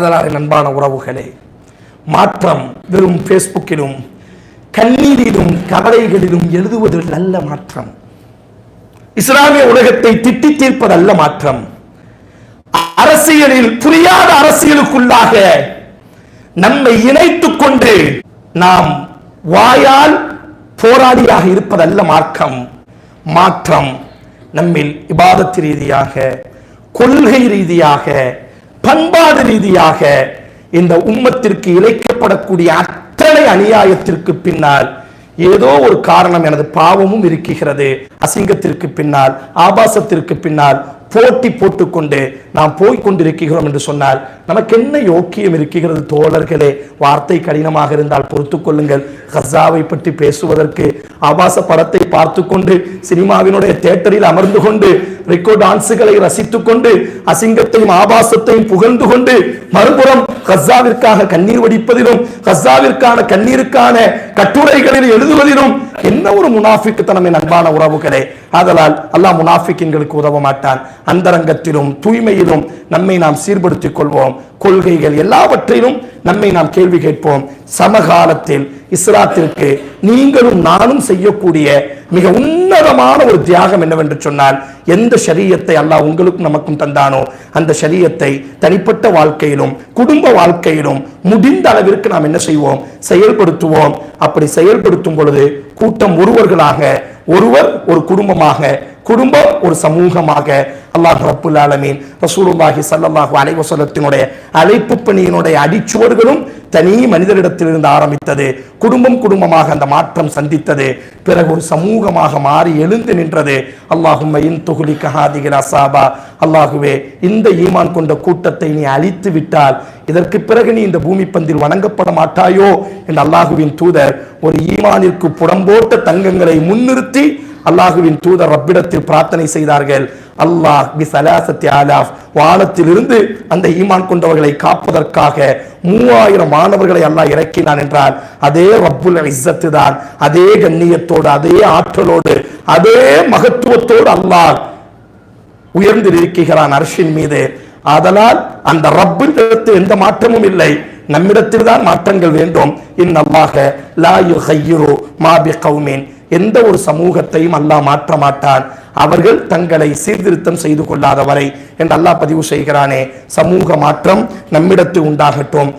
அதனால் நண்பான உறவுகளே மாற்றம் வெறும் ஃபேஸ்புக்கிலும் கண்ணீரிலும் கவலைகளிலும் எழுதுவது நல்ல மாற்றம். இஸ்லாமிய உலகத்தை திட்டி தீர்ப்பது அல்ல மாற்றம். அரசியலில் புரியாத அரசியலுக்குள்ளாக நம்மை இணைத்துக் கொண்டு நாம் வாயால் போராளியாக இருப்பதல்ல மார்க்கம் மாற்றம் நம்மில் இபாதத்து ரீதியாக கொள்கை ரீதியாக பண்பாடு ரீதியாக இந்த உம்மத்திற்கு இழைக்கப்படக்கூடிய அத்தனை அநியாயத்திற்கு பின்னால் ஏதோ ஒரு காரணம் எனது பாவமும் இருக்குகிறது அசிங்கத்திற்கு பின்னால் ஆபாசத்திற்கு பின்னால் போட்டி போட்டுக்கொண்டு நாம் போய் கொண்டிருக்கிறோம் என்று சொன்னால் நமக்கு என்ன யோக்கியம் இருக்கிறது தோழர்களே? வார்த்தை கடினமாக இருந்தால் பொறுத்து கொள்ளுங்கள். ஹசாவை பற்றி பேசுவதற்கு ஆபாச படத்தை பார்த்து கொண்டு சினிமாவினுடைய தேட்டரில் அமர்ந்து கொண்டு ரெக்கோ டான்ஸுகளை ரசித்துக் கொண்டு அசிங்கத்தையும் ஆபாசத்தையும் புகழ்ந்து கொண்டு மறுபுறம் ஹஸ்ஸாவிற்காக கண்ணீர் வடிப்பதிலும் ஹஸ்ஸாவிற்கான கண்ணீருக்கான கட்டுரைகளில் எழுதுவதிலும் என்ன ஒரு முனாஃபிக்குத்தனம் என் அன்பான உறவுகளே? ஆதலால் அல்லாஹ் முனாஃபிக்கின்களுக்கு உதவ மாட்டான். அந்தரங்கத்திலும் தூய்மையிலும் நம்மை நாம் சீர்படுத்திக் கொள்வோம். கொள்கைகள் எல்லாவற்றிலும் நம்மை நாம் கேள்வி கேட்போம். சமகாலத்தில் இஸ்லாத்திற்கு நீங்களும் நானும் செய்யக்கூடிய மிக உன்னதமான ஒரு தியாகம் என்னவென்று சொன்னால் எந்த சரீரத்தை அல்லாஹ் உங்களுக்கும் நமக்கும் தந்தானோ அந்த சரீரத்தை தனிப்பட்ட வாழ்க்கையிலும் குடும்ப வாழ்க்கையிலும் முடிந்த அளவிற்கு நாம் என்ன செய்வோம்? செயல்படுத்துவோம். அப்படி செயல்படுத்தும் பொழுது கூட்டம் ஒருவர்களாக ஒருவர் ஒரு குடும்பமாக குடும்பம் ஒரு சமூகமாக அல்லாஹ் ரப்புல் ஆலமீன் ரசூலுல்லாஹி ஸல்லல்லாஹு அலைஹி வஸல்லத்தினுடைய அழைப்பு பணியினுடைய அடிச்சுவடுகளும் தனி மனிதரிடத்திலிருந்து ஆரம்பித்தது. குடும்பம் குடும்பமாக அந்த மாற்றம் சந்தித்தது. பிறகு ஒரு சமூகமாக மாறி எழுந்து நின்றது. அல்லாஹும் இன் துகுலி கஹாதிகிற அசாபா. அல்லாஹுவே இந்த ஈமான் கொண்ட கூட்டத்தை நீ அழித்து விட்டால் இதற்கு பிறகு நீ இந்த பூமி பந்தில் வணங்கப்பட மாட்டாயோ? என்று அல்லாஹுவின் தூதர் ஒரு ஈமானிற்கு புடம்போட்ட தங்கங்களை முன்னிறுத்தி அல்லாஹுவின் தூதர் ரப்பிடத்தில் பிரார்த்தனை செய்தார்கள். அல்லாஹ் பி சலாசத்தி ஆலாஃப். வானத்திலிருந்து அந்த ஈமான் கொண்டவர்களை காப்பதற்காக மூவாயிரம் மாணவர்களை அல்லாஹ் இறக்கினான் என்றால் அதே ரப்புல் இஸ்ஸத்து தான் அதே கண்ணியத்தோடு அதே ஆற்றலோடு அதே மகத்துவத்தோடு அல்லாஹ் உயர்ந்து இருக்கிறான் அர்ஷின் மீது. அதனால் அந்த ரப்பிடத்து எந்த மாற்றமும் இல்லை. நம்மிடத்தில் தான் மாற்றங்கள் வேண்டும். இன்னல்லாக லா யுஹையிரு மாபி பி எந்த ஒரு சமூகத்தையும் அல்லாஹ் மாற்ற மாட்டான். அவர்கள் தங்களை சீர்திருத்தம் செய்து கொள்ளாத வரை என்று அல்லாஹ் பதிவு செய்கிறானே சமூக மாற்றம் நம்மிடத்து உண்டாகட்டும்.